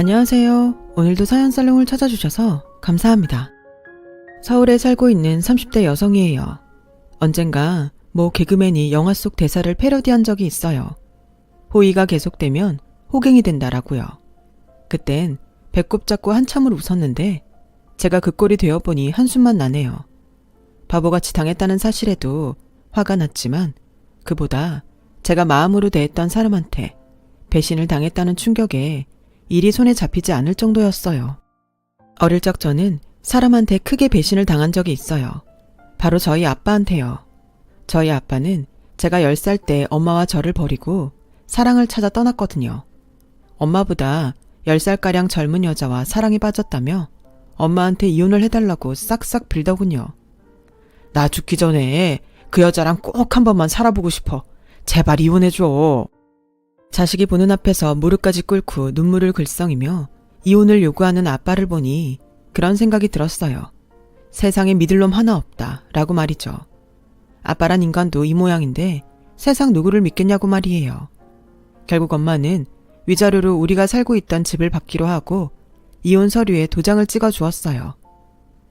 안녕하세요. 오늘도 사연 살롱을 찾아주셔서 감사합니다. 서울에 살고 있는 30대 여성이에요. 언젠가 모 개그맨이 영화 속 대사를 패러디한 적이 있어요. 호의가 계속되면 호갱이 된다라고요. 그땐 배꼽 잡고 한참을 웃었는데 제가 그 꼴이 되어보니 한숨만 나네요. 바보같이 당했다는 사실에도 화가 났지만 그보다 제가 마음으로 대했던 사람한테 배신을 당했다는 충격에 일이 손에 잡히지 않을 정도였어요. 어릴 적 저는 사람한테 크게 배신을 당한 적이 있어요. 바로 저희 아빠한테요. 저희 아빠는 제가 10살 때 엄마와 저를 버리고 사랑을 찾아 떠났거든요. 엄마보다 10살가량 젊은 여자와 사랑에 빠졌다며 엄마한테 이혼을 해달라고 싹싹 빌더군요. 나 죽기 전에 그 여자랑 꼭 한 번만 살아보고 싶어. 제발 이혼해줘. 자식이 보는 앞에서 무릎까지 꿇고 눈물을 글썽이며 이혼을 요구하는 아빠를 보니 그런 생각이 들었어요. 세상에 믿을 놈 하나 없다. 라고 말이죠. 아빠란 인간도 이 모양인데 세상 누구를 믿겠냐고 말이에요. 결국 엄마는 위자료로 우리가 살고 있던 집을 받기로 하고 이혼 서류에 도장을 찍어 주었어요.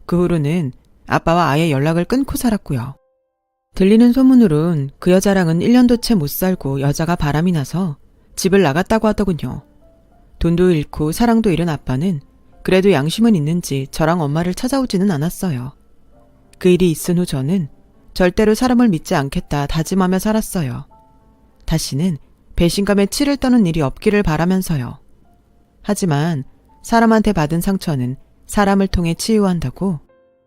그 후로는 아빠와 아예 연락을 끊고 살았고요. 들리는 소문으론 그 여자랑은 1년도 채 못 살고 여자가 바람이 나서 집을 나갔다고 하더군요. 돈도 잃고 사랑도 잃은 아빠는 그래도 양심은 있는지 저랑 엄마를 찾아오지는 않았어요. 그 일이 있은 후 저는 절대로 사람을 믿지 않겠다 다짐하며 살았어요. 다시는 배신감에 치를 떠는 일이 없기를 바라면서요. 하지만 사람한테 받은 상처는 사람을 통해 치유한다고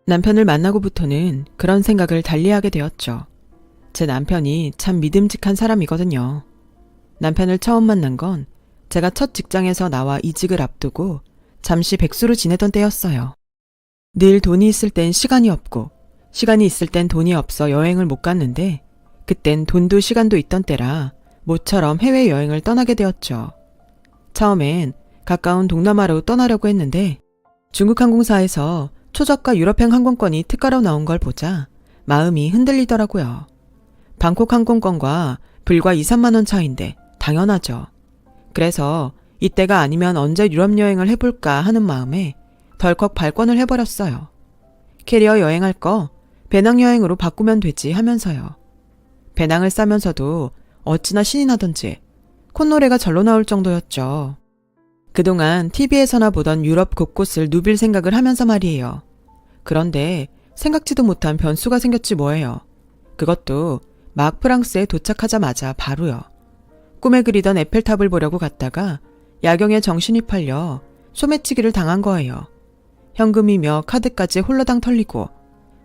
남편을 만나고부터는 그런 생각을 달리하게 되었죠. 제 남편이 참 믿음직한 사람이거든요. 남편을 처음 만난 건 제가 첫 직장에서 나와 이직을 앞두고 잠시 백수로 지내던 때였어요. 늘 돈이 있을 땐 시간이 없고 시간이 있을 땐 돈이 없어 여행을 못 갔는데 그땐 돈도 시간도 있던 때라 모처럼 해외여행을 떠나게 되었죠. 처음엔 가까운 동남아로 떠나려고 했는데 중국 항공사에서 초저가 유럽행 항공권이 특가로 나온 걸 보자 마음이 흔들리더라고요. 방콕 항공권과 불과 2, 3만 원 차인데 당연하죠. 그래서 이때가 아니면 언제 유럽 여행을 해볼까 하는 마음에 덜컥 발권을 해버렸어요. 캐리어 여행할 거 배낭여행으로 바꾸면 되지 하면서요. 배낭을 싸면서도 어찌나 신이 나던지 콧노래가 절로 나올 정도였죠. 그동안 TV에서나 보던 유럽 곳곳을 누빌 생각을 하면서 말이에요. 그런데 생각지도 못한 변수가 생겼지 뭐예요. 그것도 막 프랑스에 도착하자마자 바로요. 꿈에 그리던 에펠탑을 보려고 갔다가 야경에 정신이 팔려 소매치기를 당한 거예요. 현금이며 카드까지 홀라당 털리고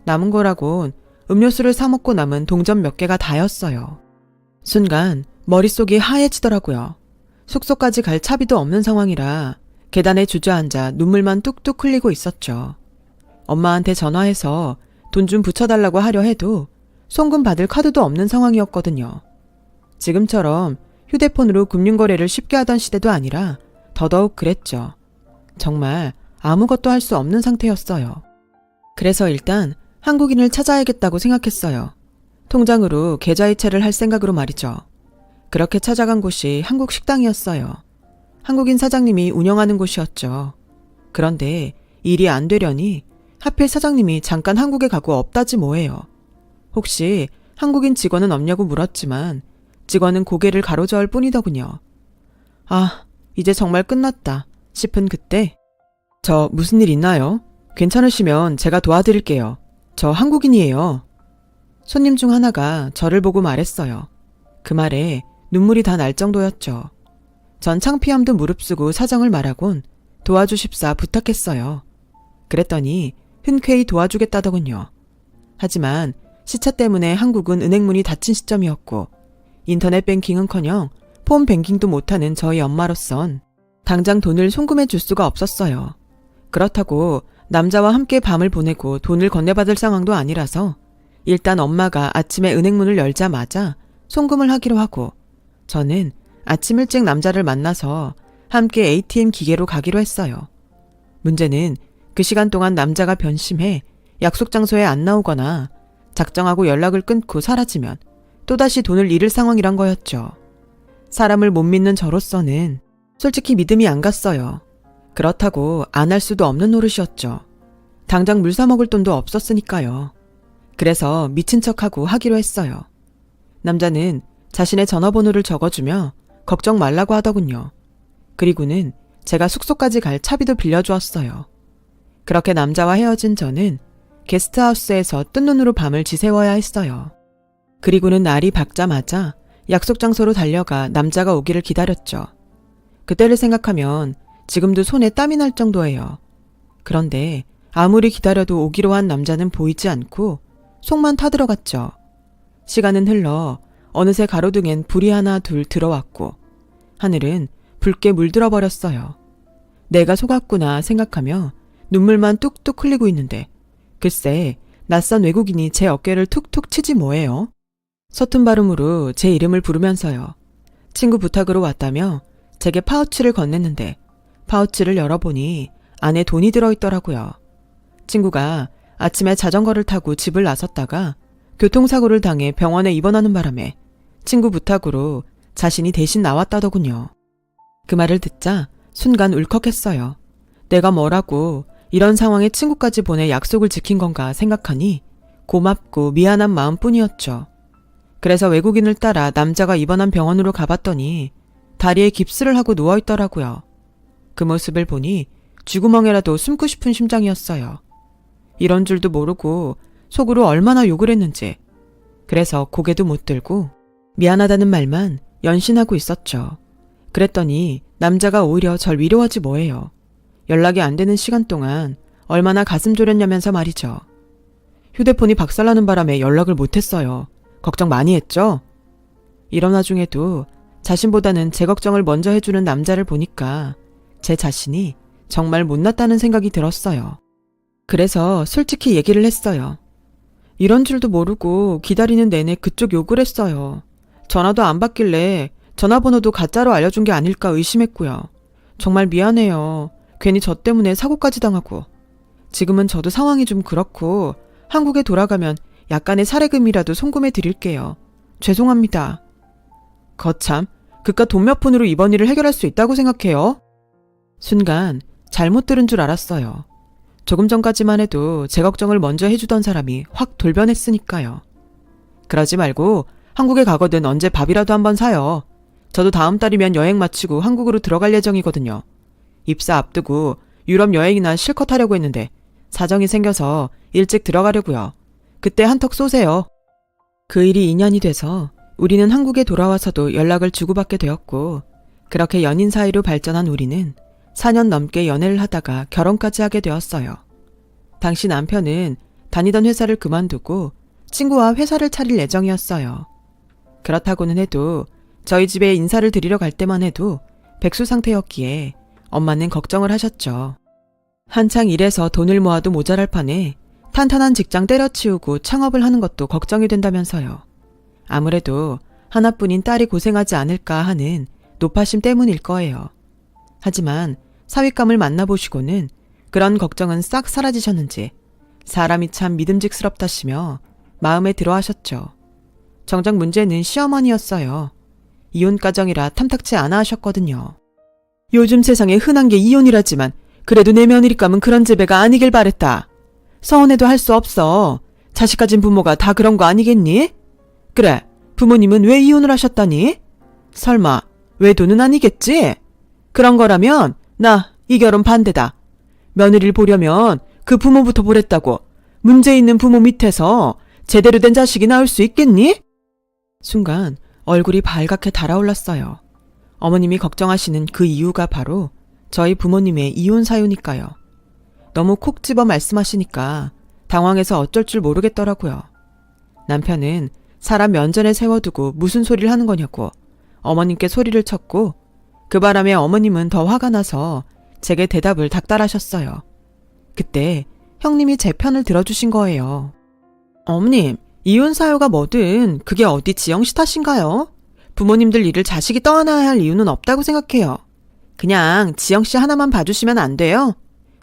남은 거라곤 음료수를 사먹고 남은 동전 몇 개가 다였어요. 순간 머릿속이 하얘지더라고요. 숙소까지 갈 차비도 없는 상황이라 계단에 주저앉아 눈물만 뚝뚝 흘리고 있었죠. 엄마한테 전화해서 돈 좀 붙여달라고 하려 해도 송금 받을 카드도 없는 상황이었거든요. 지금처럼 휴대폰으로 금융거래를 쉽게 하던 시대도 아니라 더더욱 그랬죠. 정말 아무것도 할 수 없는 상태였어요. 그래서 일단 한국인을 찾아야겠다고 생각했어요. 통장으로 계좌이체를 할 생각으로 말이죠. 그렇게 찾아간 곳이 한국 식당이었어요. 한국인 사장님이 운영하는 곳이었죠. 그런데 일이 안 되려니 하필 사장님이 잠깐 한국에 가고 없다지 뭐예요. 혹시 한국인 직원은 없냐고 물었지만 직원은 고개를 가로저을 뿐이더군요. 아, 이제 정말 끝났다 싶은 그때 저 무슨 일 있나요? 괜찮으시면 제가 도와드릴게요. 저 한국인이에요. 손님 중 하나가 저를 보고 말했어요. 그 말에 눈물이 다 날 정도였죠. 전 창피함도 무릅쓰고 사정을 말하곤 도와주십사 부탁했어요. 그랬더니 흔쾌히 도와주겠다더군요. 하지만 시차 때문에 한국은 은행문이 닫힌 시점이었고 인터넷 뱅킹은커녕 폰 뱅킹도 못하는 저희 엄마로선 당장 돈을 송금해 줄 수가 없었어요. 그렇다고 남자와 함께 밤을 보내고 돈을 건네받을 상황도 아니라서 일단 엄마가 아침에 은행문을 열자마자 송금을 하기로 하고 저는 아침 일찍 남자를 만나서 함께 ATM 기계로 가기로 했어요. 문제는 그 시간 동안 남자가 변심해 약속 장소에 안 나오거나 작정하고 연락을 끊고 사라지면 또다시 돈을 잃을 상황이란 거였죠. 사람을 못 믿는 저로서는 솔직히 믿음이 안 갔어요. 그렇다고 안 할 수도 없는 노릇이었죠. 당장 물 사 먹을 돈도 없었으니까요. 그래서 미친 척하고 하기로 했어요. 남자는 자신의 전화번호를 적어주며 걱정 말라고 하더군요. 그리고는 제가 숙소까지 갈 차비도 빌려주었어요. 그렇게 남자와 헤어진 저는 게스트하우스에서 뜬 눈으로 밤을 지새워야 했어요. 그리고는 날이 밝자마자 약속 장소로 달려가 남자가 오기를 기다렸죠. 그때를 생각하면 지금도 손에 땀이 날 정도예요. 그런데 아무리 기다려도 오기로 한 남자는 보이지 않고 속만 타들어갔죠. 시간은 흘러 어느새 가로등엔 불이 하나 둘 들어왔고 하늘은 붉게 물들어 버렸어요. 내가 속았구나 생각하며 눈물만 뚝뚝 흘리고 있는데 글쎄 낯선 외국인이 제 어깨를 툭툭 치지 뭐예요. 서툰 발음으로 제 이름을 부르면서요. 친구 부탁으로 왔다며 제게 파우치를 건넸는데 파우치를 열어보니 안에 돈이 들어있더라고요. 친구가 아침에 자전거를 타고 집을 나섰다가 교통사고를 당해 병원에 입원하는 바람에 친구 부탁으로 자신이 대신 나왔다더군요. 그 말을 듣자 순간 울컥했어요. 내가 뭐라고 이런 상황에 친구까지 보내 약속을 지킨 건가 생각하니 고맙고 미안한 마음뿐이었죠. 그래서 외국인을 따라 남자가 입원한 병원으로 가봤더니 다리에 깁스를 하고 누워있더라고요. 그 모습을 보니 쥐구멍에라도 숨고 싶은 심장이었어요. 이런 줄도 모르고 속으로 얼마나 욕을 했는지. 그래서 고개도 못 들고 미안하다는 말만 연신하고 있었죠. 그랬더니 남자가 오히려 절 위로하지 뭐해요. 연락이 안 되는 시간 동안 얼마나 가슴 졸였냐면서 말이죠. 휴대폰이 박살나는 바람에 연락을 못했어요. 걱정 많이 했죠? 이런 와중에도 자신보다는 제 걱정을 먼저 해주는 남자를 보니까 제 자신이 정말 못났다는 생각이 들었어요. 그래서 솔직히 얘기를 했어요. 이런 줄도 모르고 기다리는 내내 그쪽 욕을 했어요. 전화도 안 받길래 전화번호도 가짜로 알려준 게 아닐까 의심했고요. 정말 미안해요. 괜히 저 때문에 사고까지 당하고. 지금은 저도 상황이 좀 그렇고 한국에 돌아가면 약간의 사례금이라도 송금해 드릴게요. 죄송합니다. 거참, 그깟 돈 몇 푼으로 이번 일을 해결할 수 있다고 생각해요? 순간 잘못 들은 줄 알았어요. 조금 전까지만 해도 제 걱정을 먼저 해주던 사람이 확 돌변했으니까요. 그러지 말고 한국에 가거든 언제 밥이라도 한번 사요. 저도 다음 달이면 여행 마치고 한국으로 들어갈 예정이거든요. 입사 앞두고 유럽 여행이나 실컷 하려고 했는데 사정이 생겨서 일찍 들어가려고요. 그때 한턱 쏘세요. 그 일이 인연이 돼서 우리는 한국에 돌아와서도 연락을 주고받게 되었고 그렇게 연인 사이로 발전한 우리는 4년 넘게 연애를 하다가 결혼까지 하게 되었어요. 당시 남편은 다니던 회사를 그만두고 친구와 회사를 차릴 예정이었어요. 그렇다고는 해도 저희 집에 인사를 드리러 갈 때만 해도 백수 상태였기에 엄마는 걱정을 하셨죠. 한창 일해서 돈을 모아도 모자랄 판에 탄탄한 직장 때려치우고 창업을 하는 것도 걱정이 된다면서요. 아무래도 하나뿐인 딸이 고생하지 않을까 하는 노파심 때문일 거예요. 하지만 사윗감을 만나보시고는 그런 걱정은 싹 사라지셨는지 사람이 참 믿음직스럽다시며 마음에 들어 하셨죠. 정작 문제는 시어머니였어요. 이혼 가정이라 탐탁치 않아 하셨거든요. 요즘 세상에 흔한 게 이혼이라지만 그래도 내 며느리감은 그런 재배가 아니길 바랬다. 서운해도 할 수 없어. 자식 가진 부모가 다 그런 거 아니겠니? 그래, 부모님은 왜 이혼을 하셨다니? 설마, 외도는 아니겠지? 그런 거라면, 나, 이 결혼 반대다. 며느리를 보려면 그 부모부터 보랬다고. 문제 있는 부모 밑에서 제대로 된 자식이 나올 수 있겠니? 순간 얼굴이 발갛게 달아올랐어요. 어머님이 걱정하시는 그 이유가 바로 저희 부모님의 이혼 사유니까요. 너무 콕 집어 말씀하시니까 당황해서 어쩔 줄 모르겠더라고요. 남편은 사람 면전에 세워두고 무슨 소리를 하는 거냐고 어머님께 소리를 쳤고 그 바람에 어머님은 더 화가 나서 제게 대답을 닥달하셨어요. 그때 형님이 제 편을 들어주신 거예요. 어머님, 이혼 사유가 뭐든 그게 어디 지영 씨 탓인가요? 부모님들 일을 자식이 떠안아야 할 이유는 없다고 생각해요. 그냥 지영 씨 하나만 봐주시면 안 돼요?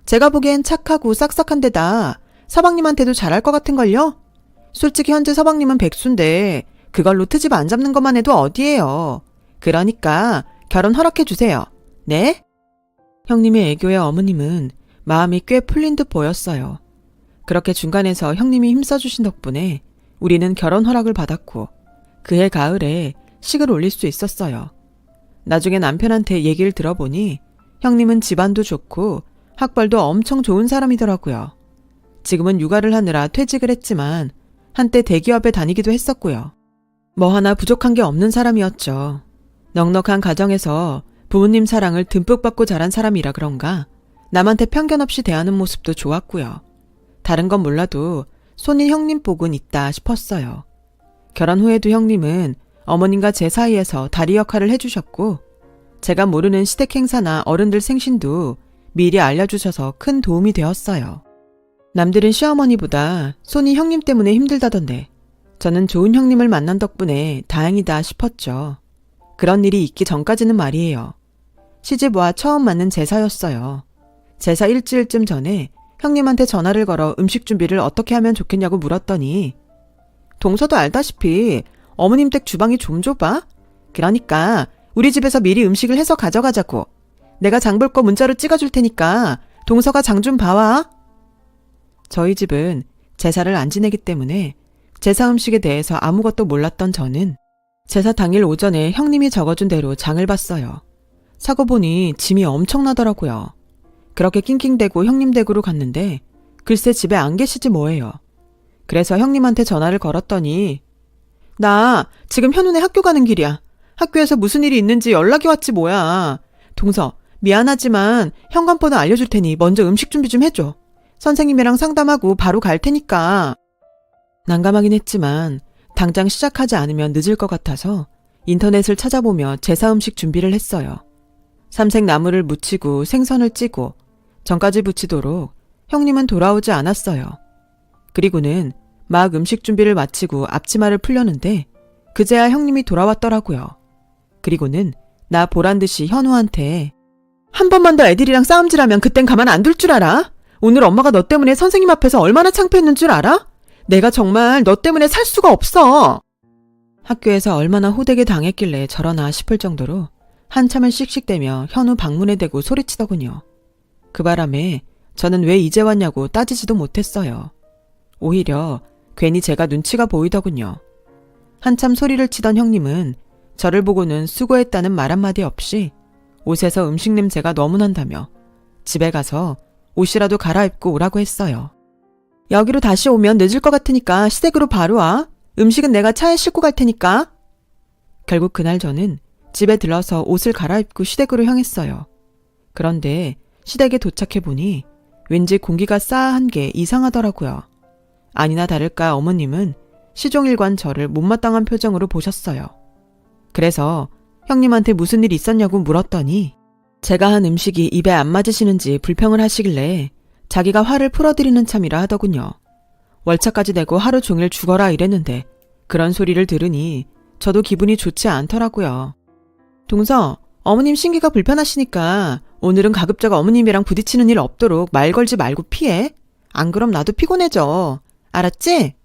제가 보기엔 착하고 싹싹한 데다 서방님한테도 잘할 것 같은걸요? 솔직히 현재 서방님은 백수인데 그걸로 트집 안 잡는 것만 해도 어디예요. 그러니까 결혼 허락해 주세요. 네? 형님의 애교에 어머님은 마음이 꽤 풀린 듯 보였어요. 그렇게 중간에서 형님이 힘써주신 덕분에 우리는 결혼 허락을 받았고 그해 가을에 식을 올릴 수 있었어요. 나중에 남편한테 얘기를 들어보니 형님은 집안도 좋고 학벌도 엄청 좋은 사람이더라고요. 지금은 육아를 하느라 퇴직을 했지만 한때 대기업에 다니기도 했었고요. 뭐 하나 부족한 게 없는 사람이었죠. 넉넉한 가정에서 부모님 사랑을 듬뿍 받고 자란 사람이라 그런가 남한테 편견 없이 대하는 모습도 좋았고요. 다른 건 몰라도 손이 형님 복은 있다 싶었어요. 결혼 후에도 형님은 어머님과 제 사이에서 다리 역할을 해주셨고 제가 모르는 시댁 행사나 어른들 생신도 미리 알려주셔서 큰 도움이 되었어요. 남들은 시어머니보다 손이 형님 때문에 힘들다던데 저는 좋은 형님을 만난 덕분에 다행이다 싶었죠. 그런 일이 있기 전까지는 말이에요. 시집와 처음 맞는 제사였어요. 제사 일주일쯤 전에 형님한테 전화를 걸어 음식 준비를 어떻게 하면 좋겠냐고 물었더니 동서도 알다시피 어머님 댁 주방이 좀 좁아? 그러니까 우리 집에서 미리 음식을 해서 가져가자고. 내가 장 볼 거 문자로 찍어줄 테니까 동서가 장 좀 봐와. 저희 집은 제사를 안 지내기 때문에 제사 음식에 대해서 아무것도 몰랐던 저는 제사 당일 오전에 형님이 적어준 대로 장을 봤어요. 사고 보니 짐이 엄청나더라고요. 그렇게 낑낑대고 형님 댁으로 갔는데 글쎄 집에 안 계시지 뭐예요. 그래서 형님한테 전화를 걸었더니 나 지금 현운의 학교 가는 길이야. 학교에서 무슨 일이 있는지 연락이 왔지 뭐야. 동서 미안하지만 현관번호 알려줄 테니 먼저 음식 준비 좀 해줘. 선생님이랑 상담하고 바로 갈 테니까. 난감하긴 했지만 당장 시작하지 않으면 늦을 것 같아서 인터넷을 찾아보며 제사 음식 준비를 했어요. 삼색 나물을 무치고 생선을 찌고 전까지 부치도록 형님은 돌아오지 않았어요. 그리고는 막 음식 준비를 마치고 앞치마를 풀려는데 그제야 형님이 돌아왔더라고요. 그리고는 나 보란 듯이 현우한테 한 번만 더 애들이랑 싸움질하면 그땐 가만 안 둘 줄 알아? 오늘 엄마가 너 때문에 선생님 앞에서 얼마나 창피했는 줄 알아? 내가 정말 너 때문에 살 수가 없어. 학교에서 얼마나 호되게 당했길래 저러나 싶을 정도로 한참을 씩씩대며 현우 방문에 대고 소리치더군요. 그 바람에 저는 왜 이제 왔냐고 따지지도 못했어요. 오히려 괜히 제가 눈치가 보이더군요. 한참 소리를 치던 형님은 저를 보고는 수고했다는 말 한마디 없이 옷에서 음식 냄새가 너무 난다며 집에 가서 옷이라도 갈아입고 오라고 했어요. 여기로 다시 오면 늦을 것 같으니까 시댁으로 바로 와. 음식은 내가 차에 싣고 갈 테니까. 결국 그날 저는 집에 들러서 옷을 갈아입고 시댁으로 향했어요. 그런데 시댁에 도착해 보니 왠지 공기가 싸한 게 이상하더라고요. 아니나 다를까 어머님은 시종일관 저를 못마땅한 표정으로 보셨어요. 그래서 형님한테 무슨 일 있었냐고 물었더니 제가 한 음식이 입에 안 맞으시는지 불평을 하시길래 자기가 화를 풀어드리는 참이라 하더군요. 월차까지 내고 하루 종일 죽어라 이랬는데 그런 소리를 들으니 저도 기분이 좋지 않더라고요. 동서, 어머님 신기가 불편하시니까 오늘은 가급적 어머님이랑 부딪히는 일 없도록 말 걸지 말고 피해. 안 그럼 나도 피곤해져. 알았지?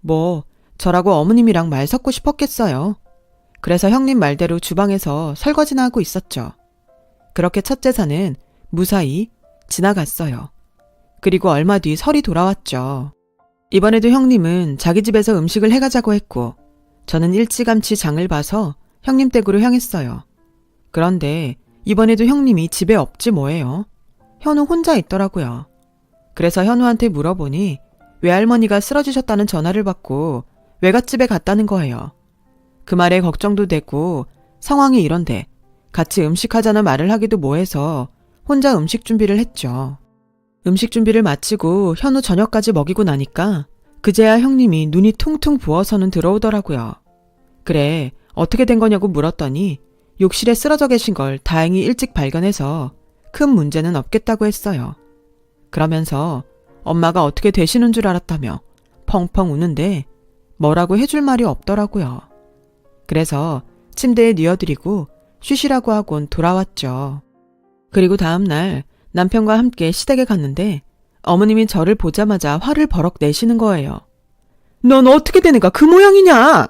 뭐, 저라고 어머님이랑 말 섞고 싶었겠어요. 그래서 형님 말대로 주방에서 설거지나 하고 있었죠. 그렇게 첫 제사는 무사히 지나갔어요. 그리고 얼마 뒤 설이 돌아왔죠. 이번에도 형님은 자기 집에서 음식을 해가자고 했고, 저는 일찌감치 장을 봐서 형님 댁으로 향했어요. 그런데 이번에도 형님이 집에 없지 뭐예요. 현우 혼자 있더라고요. 그래서 현우한테 물어보니 외할머니가 쓰러지셨다는 전화를 받고 외갓집에 갔다는 거예요. 그 말에 걱정도 되고 상황이 이런데 같이 음식하자는 말을 하기도 뭐해서 혼자 음식 준비를 했죠. 음식 준비를 마치고 현우 저녁까지 먹이고 나니까 그제야 형님이 눈이 퉁퉁 부어서는 들어오더라고요. 그래, 어떻게 된 거냐고 물었더니 욕실에 쓰러져 계신 걸 다행히 일찍 발견해서 큰 문제는 없겠다고 했어요. 그러면서 엄마가 어떻게 되시는 줄 알았다며 펑펑 우는데 뭐라고 해줄 말이 없더라고요. 그래서 침대에 뉘어드리고 쉬시라고 하곤 돌아왔죠. 그리고 다음날 남편과 함께 시댁에 갔는데 어머님이 저를 보자마자 화를 버럭 내시는 거예요. 넌 어떻게 되는가 그 모양이냐?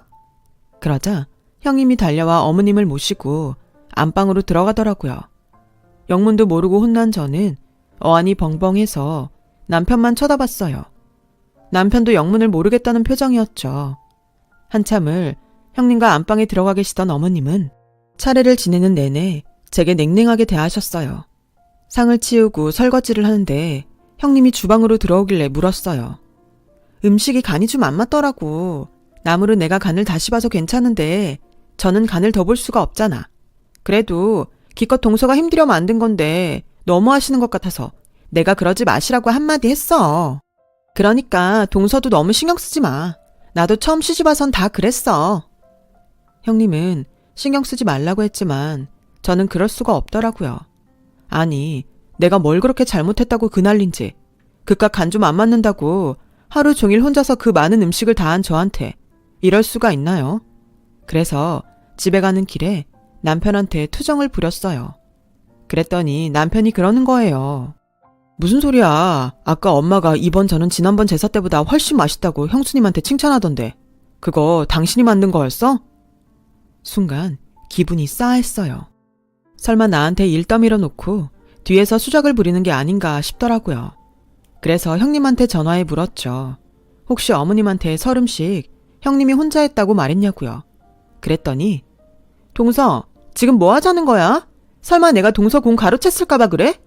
그러자 형님이 달려와 어머님을 모시고 안방으로 들어가더라고요. 영문도 모르고 혼난 저는 어안이 벙벙해서 남편만 쳐다봤어요. 남편도 영문을 모르겠다는 표정이었죠. 한참을 형님과 안방에 들어가 계시던 어머님은 차례를 지내는 내내 제게 냉랭하게 대하셨어요. 상을 치우고 설거지를 하는데 형님이 주방으로 들어오길래 물었어요. 음식이 간이 좀 안 맞더라고. 나무로 내가 간을 다시 봐서 괜찮은데 저는 간을 더 볼 수가 없잖아. 그래도 기껏 동서가 힘들여 만든 건데 너무 하시는 것 같아서 내가 그러지 마시라고 한마디 했어. 그러니까 동서도 너무 신경 쓰지 마. 나도 처음 시집 와선 다 그랬어. 형님은 신경 쓰지 말라고 했지만 저는 그럴 수가 없더라고요. 아니, 내가 뭘 그렇게 잘못했다고 그 난린지. 그깟 간 좀 안 맞는다고 하루 종일 혼자서 그 많은 음식을 다 한 저한테 이럴 수가 있나요? 그래서 집에 가는 길에 남편한테 투정을 부렸어요. 그랬더니 남편이 그러는 거예요. 무슨 소리야. 아까 엄마가 이번 저는 지난번 제사 때보다 훨씬 맛있다고 형수님한테 칭찬하던데. 그거 당신이 만든 거였어? 순간 기분이 싸했어요. 설마 나한테 일 떠밀어 놓고 뒤에서 수작을 부리는 게 아닌가 싶더라고요. 그래서 형님한테 전화해 물었죠. 혹시 어머님한테 설음식 형님이 혼자 했다고 말했냐고요. 그랬더니 동서 지금 뭐 하자는 거야? 설마 내가 동서 공 가로챘을까봐 그래?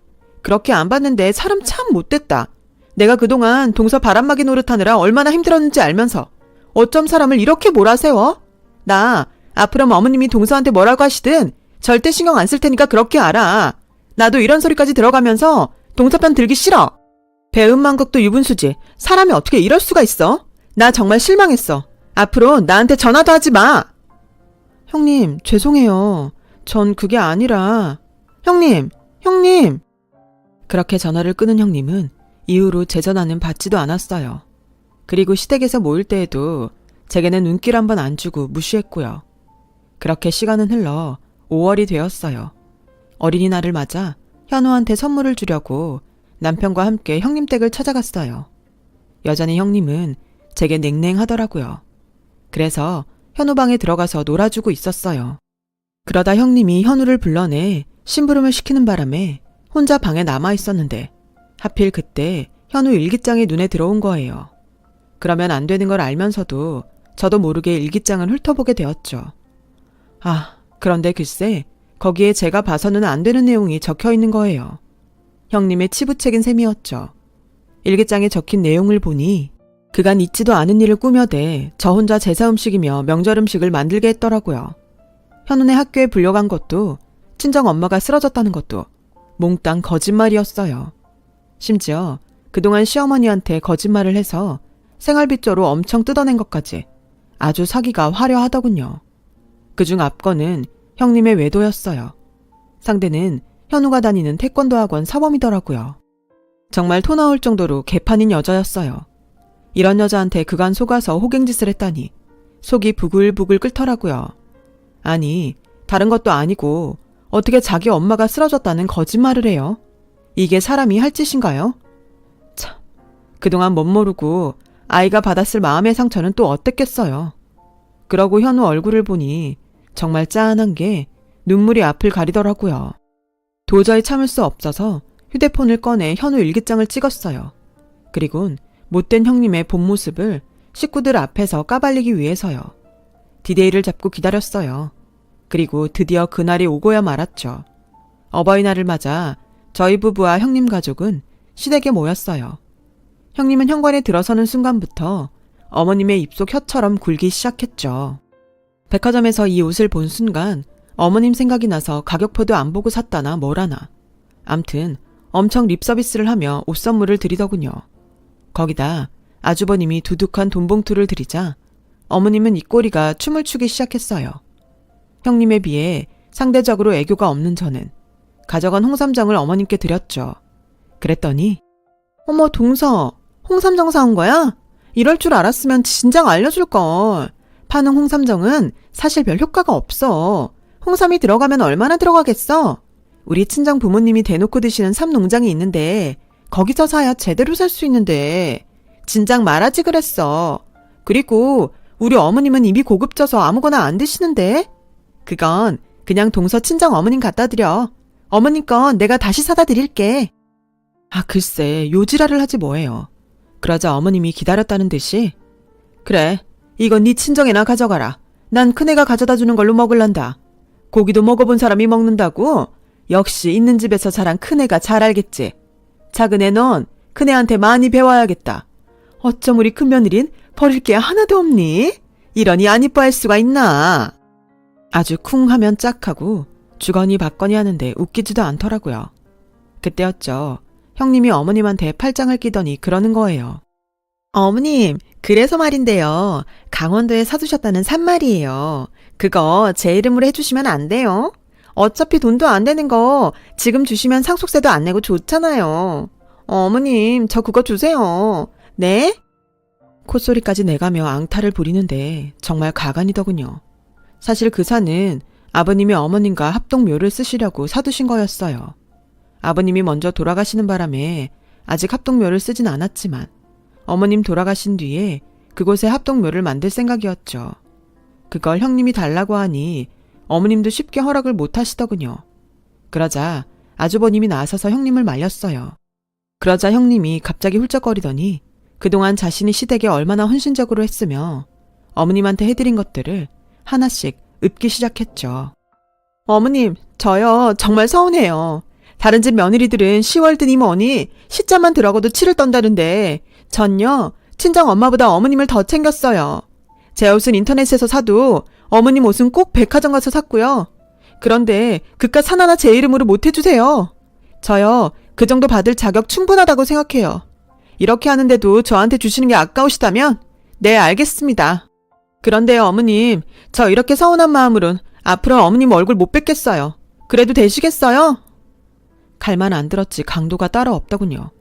그렇게 안 봤는데 사람 참 못됐다. 내가 그동안 동서 바람막이 노릇하느라 얼마나 힘들었는지 알면서 어쩜 사람을 이렇게 몰아세워? 나 앞으로 어머님이 동서한테 뭐라고 하시든 절대 신경 안 쓸 테니까 그렇게 알아. 나도 이런 소리까지 들어가면서 동서 편 들기 싫어. 배은망덕도 유분수지. 사람이 어떻게 이럴 수가 있어? 나 정말 실망했어. 앞으로 나한테 전화도 하지 마. 형님, 죄송해요. 전 그게 아니라. 형님, 형님. 그렇게 전화를 끊은 형님은 이후로 제 전화는 받지도 않았어요. 그리고 시댁에서 모일 때에도 제게는 눈길 한번 안 주고 무시했고요. 그렇게 시간은 흘러 5월이 되었어요. 어린이날을 맞아 현우한테 선물을 주려고 남편과 함께 형님 댁을 찾아갔어요. 여전히 형님은 제게 냉랭하더라고요. 그래서 현우 방에 들어가서 놀아주고 있었어요. 그러다 형님이 현우를 불러내 심부름을 시키는 바람에 혼자 방에 남아 있었는데 하필 그때 현우 일기장이 눈에 들어온 거예요. 그러면 안 되는 걸 알면서도 저도 모르게 일기장을 훑어보게 되었죠. 아, 그런데 글쎄 거기에 제가 봐서는 안 되는 내용이 적혀 있는 거예요. 형님의 치부책인 셈이었죠. 일기장에 적힌 내용을 보니 그간 있지도 않은 일을 꾸며대 저 혼자 제사 음식이며 명절 음식을 만들게 했더라고요. 현우네 학교에 불려간 것도 친정 엄마가 쓰러졌다는 것도 몽땅 거짓말이었어요. 심지어 그동안 시어머니한테 거짓말을 해서 생활비조로 엄청 뜯어낸 것까지 아주 사기가 화려하더군요. 그중 앞건은 형님의 외도였어요. 상대는 현우가 다니는 태권도 학원 사범이더라고요. 정말 토 나올 정도로 개판인 여자였어요. 이런 여자한테 그간 속아서 호갱짓을 했다니 속이 부글부글 끓더라고요. 아니, 다른 것도 아니고 어떻게 자기 엄마가 쓰러졌다는 거짓말을 해요? 이게 사람이 할 짓인가요? 참, 그동안 못 모르고 아이가 받았을 마음의 상처는 또 어땠겠어요. 그러고 현우 얼굴을 보니 정말 짠한 게 눈물이 앞을 가리더라고요. 도저히 참을 수 없어서 휴대폰을 꺼내 현우 일기장을 찍었어요. 그리곤 못된 형님의 본 모습을 식구들 앞에서 까발리기 위해서요. 디데이를 잡고 기다렸어요. 그리고 드디어 그날이 오고야 말았죠. 어버이날을 맞아 저희 부부와 형님 가족은 시댁에 모였어요. 형님은 현관에 들어서는 순간부터 어머님의 입속 혀처럼 굴기 시작했죠. 백화점에서 이 옷을 본 순간 어머님 생각이 나서 가격표도 안 보고 샀다나 뭐라나. 암튼 엄청 립 서비스를 하며 옷 선물을 드리더군요. 거기다 아주버님이 두둑한 돈봉투를 드리자 어머님은 입꼬리가 춤을 추기 시작했어요. 형님에 비해 상대적으로 애교가 없는 저는 가져간 홍삼정을 어머님께 드렸죠. 그랬더니 어머 동서 홍삼정 사온 거야? 이럴 줄 알았으면 진작 알려줄 걸. 파는 홍삼정은 사실 별 효과가 없어. 홍삼이 들어가면 얼마나 들어가겠어? 우리 친정 부모님이 대놓고 드시는 삼 농장이 있는데 거기서 사야 제대로 살 수 있는데 진작 말하지 그랬어. 그리고 우리 어머님은 입이 고급져서 아무거나 안 드시는데 그건 그냥 동서 친정 어머님 갖다 드려. 어머님 건 내가 다시 사다 드릴게. 아, 글쎄, 요지라를 하지 뭐해요. 그러자 어머님이 기다렸다는 듯이 그래, 이건 네 친정에나 가져가라. 난 큰애가 가져다 주는 걸로 먹을란다. 고기도 먹어본 사람이 먹는다고? 역시 있는 집에서 자란 큰애가 잘 알겠지. 작은애 넌 큰애한테 많이 배워야겠다. 어쩜 우리 큰며느린 버릴 게 하나도 없니? 이러니 안 이뻐할 수가 있나? 아주 쿵 하면 짝하고 주거니 받거니 하는데 웃기지도 않더라고요. 그때였죠. 형님이 어머님한테 팔짱을 끼더니 그러는 거예요. 어머님, 그래서 말인데요. 강원도에 사두셨다는 산말이에요. 그거 제 이름으로 해주시면 안 돼요? 어차피 돈도 안 되는 거 지금 주시면 상속세도 안 내고 좋잖아요. 어머님, 저 그거 주세요. 네? 콧소리까지 내가며 앙탈을 부리는데 정말 가관이더군요. 사실 그 산은 아버님이 어머님과 합동묘를 쓰시려고 사두신 거였어요. 아버님이 먼저 돌아가시는 바람에 아직 합동묘를 쓰진 않았지만 어머님 돌아가신 뒤에 그곳에 합동묘를 만들 생각이었죠. 그걸 형님이 달라고 하니 어머님도 쉽게 허락을 못 하시더군요. 그러자 아주버님이 나서서 형님을 말렸어요. 그러자 형님이 갑자기 훌쩍거리더니 그동안 자신이 시댁에 얼마나 헌신적으로 했으며 어머님한테 해드린 것들을 하나씩 읊기 시작했죠. 어머님, 저요, 정말 서운해요. 다른 집 며느리들은 10월드니 뭐니 시자만 들어가도 치를 떤다는데 전요, 친정 엄마보다 어머님을 더 챙겼어요. 제 옷은 인터넷에서 사도 어머님 옷은 꼭 백화점 가서 샀고요. 그런데 그깟 산 하나 제 이름으로 못 해주세요. 저요, 그 정도 받을 자격 충분하다고 생각해요. 이렇게 하는데도 저한테 주시는 게 아까우시다면, 네, 알겠습니다. 그런데요, 어머님, 저 이렇게 서운한 마음으론 앞으로 어머님 얼굴 못 뵙겠어요. 그래도 되시겠어요? 갈만 안 들었지 강도가 따로 없더군요.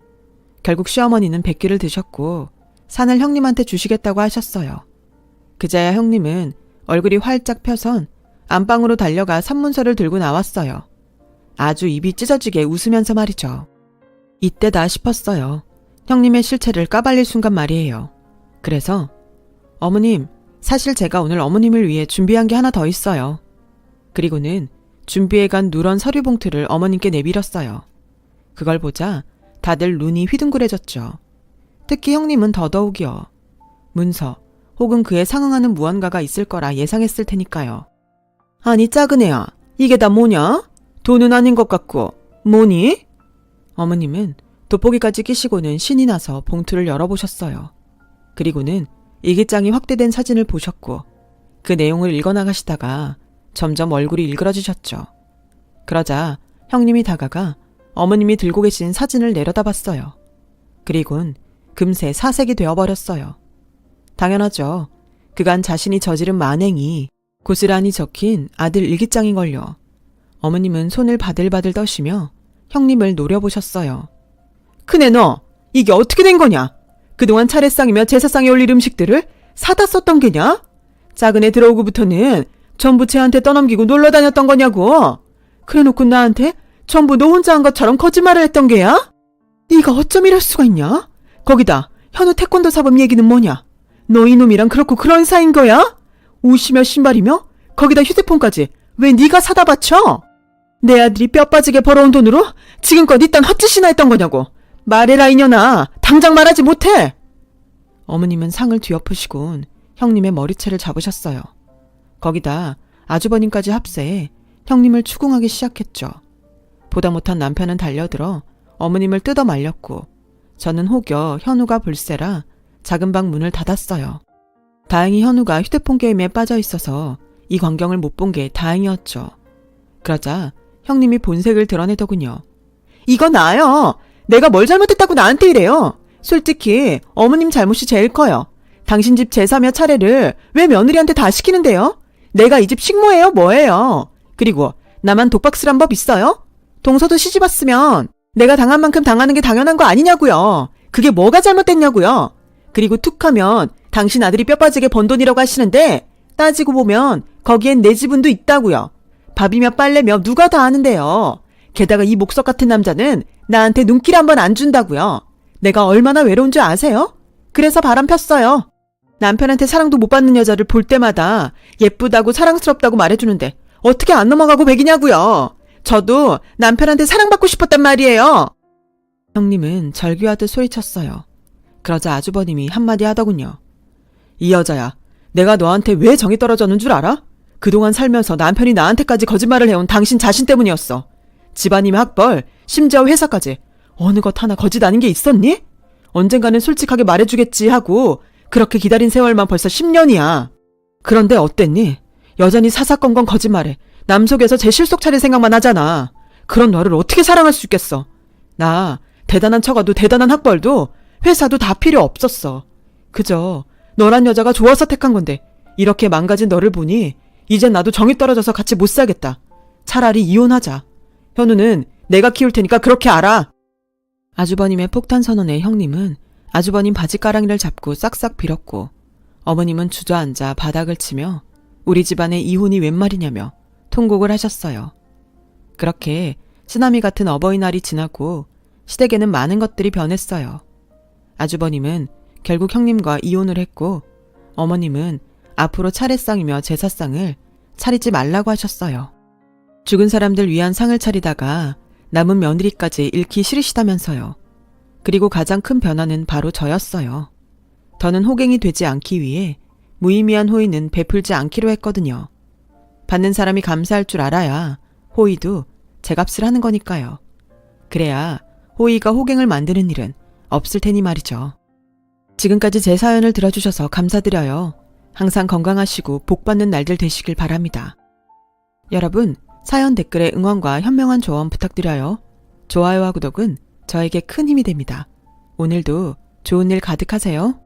결국 시어머니는 백기를 드셨고 산을 형님한테 주시겠다고 하셨어요. 그자야 형님은 얼굴이 활짝 펴선 안방으로 달려가 산문서를 들고 나왔어요. 아주 입이 찢어지게 웃으면서 말이죠. 이때다 싶었어요. 형님의 실체를 까발릴 순간 말이에요. 그래서 어머님, 사실 제가 오늘 어머님을 위해 준비한 게 하나 더 있어요. 그리고는 준비해간 누런 서류 봉투를 어머님께 내밀었어요. 그걸 보자 다들 눈이 휘둥그레졌죠. 특히 형님은 더더욱이요. 문서 혹은 그에 상응하는 무언가가 있을 거라 예상했을 테니까요. 아니 작은 애야, 이게 다 뭐냐? 돈은 아닌 것 같고 뭐니? 어머님은 돋보기까지 끼시고는 신이 나서 봉투를 열어보셨어요. 그리고는 일기장이 확대된 사진을 보셨고 그 내용을 읽어나가시다가 점점 얼굴이 일그러지셨죠. 그러자 형님이 다가가 어머님이 들고 계신 사진을 내려다봤어요. 그리곤 금세 사색이 되어버렸어요. 당연하죠. 그간 자신이 저지른 만행이 고스란히 적힌 아들 일기장인걸요. 어머님은 손을 바들바들 떠시며 형님을 노려보셨어요. 큰애 너, 이게 어떻게 된 거냐? 그동안 차례상이며 제사상에 올릴 음식들을 사다 썼던 게냐? 작은 애 들어오고부터는 전부 쟤한테 떠넘기고 놀러 다녔던 거냐고. 그래놓고 나한테 전부 너 혼자 한 것처럼 거짓말을 했던 게야? 네가 어쩜 이럴 수가 있냐? 거기다 현우 태권도 사범 얘기는 뭐냐? 너 이놈이랑 그렇고 그런 사이인 거야? 옷이며 신발이며 거기다 휴대폰까지 왜 네가 사다 바쳐? 내 아들이 뼈 빠지게 벌어온 돈으로 지금껏 이딴 헛짓이나 했던 거냐고. 말해라 이년아. 당장 말하지 못해. 어머님은 상을 뒤엎으시곤 형님의 머리채를 잡으셨어요. 거기다 아주버님까지 합세해 형님을 추궁하기 시작했죠. 보다 못한 남편은 달려들어 어머님을 뜯어 말렸고 저는 혹여 현우가 불세라 작은 방 문을 닫았어요. 다행히 현우가 휴대폰 게임에 빠져 있어서 이 광경을 못 본 게 다행이었죠. 그러자 형님이 본색을 드러내더군요. 이거 나요. 내가 뭘 잘못했다고 나한테 이래요. 솔직히 어머님 잘못이 제일 커요. 당신 집 제사며 차례를 왜 며느리한테 다 시키는데요? 내가 이 집 식모예요, 뭐예요? 그리고 나만 독박 쓰란 법 있어요? 동서도 시집 왔으면 내가 당한 만큼 당하는 게 당연한 거 아니냐고요. 그게 뭐가 잘못됐냐고요. 그리고 툭 하면 당신 아들이 뼈 빠지게 번 돈이라고 하시는데 따지고 보면 거기엔 내 지분도 있다고요. 밥이며 빨래며 누가 다 아는데요. 게다가 이 목석 같은 남자는 나한테 눈길 한번 안 준다고요. 내가 얼마나 외로운 줄 아세요? 그래서 바람 폈어요. 남편한테 사랑도 못 받는 여자를 볼 때마다 예쁘다고 사랑스럽다고 말해주는데 어떻게 안 넘어가고 백이냐고요. 저도 남편한테 사랑받고 싶었단 말이에요. 형님은 절규하듯 소리쳤어요. 그러자 아주버님이 한마디 하더군요. 이 여자야, 내가 너한테 왜 정이 떨어졌는 줄 알아? 그동안 살면서 남편이 나한테까지 거짓말을 해온 당신 자신 때문이었어. 집안이면 학벌, 심지어 회사까지. 어느 것 하나 거짓 아닌 게 있었니? 언젠가는 솔직하게 말해주겠지 하고 그렇게 기다린 세월만 벌써 10년이야. 그런데 어땠니? 여전히 사사건건 거짓말해. 남 속에서 제 실속 차릴 생각만 하잖아. 그런 너를 어떻게 사랑할 수 있겠어? 나 대단한 처가도 대단한 학벌도 회사도 다 필요 없었어. 그저 너란 여자가 좋아서 택한 건데 이렇게 망가진 너를 보니 이젠 나도 정이 떨어져서 같이 못 살겠다. 차라리 이혼하자. 현우는 내가 키울 테니까 그렇게 알아. 아주버님의 폭탄 선언에 형님은 아주버님 바지가랑이를 잡고 싹싹 빌었고 어머님은 주저앉아 바닥을 치며 우리 집안의 이혼이 웬 말이냐며 통곡을 하셨어요. 그렇게 쓰나미 같은 어버이날이 지나고 시댁에는 많은 것들이 변했어요. 아주버님은 결국 형님과 이혼을 했고 어머님은 앞으로 차례상이며 제사상을 차리지 말라고 하셨어요. 죽은 사람들 위한 상을 차리다가 남은 며느리까지 잃기 싫으시다면서요. 그리고 가장 큰 변화는 바로 저였어요. 더는 호갱이 되지 않기 위해 무의미한 호의는 베풀지 않기로 했거든요. 받는 사람이 감사할 줄 알아야 호의도 제 값을 하는 거니까요. 그래야 호의가 호갱을 만드는 일은 없을 테니 말이죠. 지금까지 제 사연을 들어주셔서 감사드려요. 항상 건강하시고 복받는 날들 되시길 바랍니다. 여러분, 사연 댓글에 응원과 현명한 조언 부탁드려요. 좋아요와 구독은 저에게 큰 힘이 됩니다. 오늘도 좋은 일 가득하세요.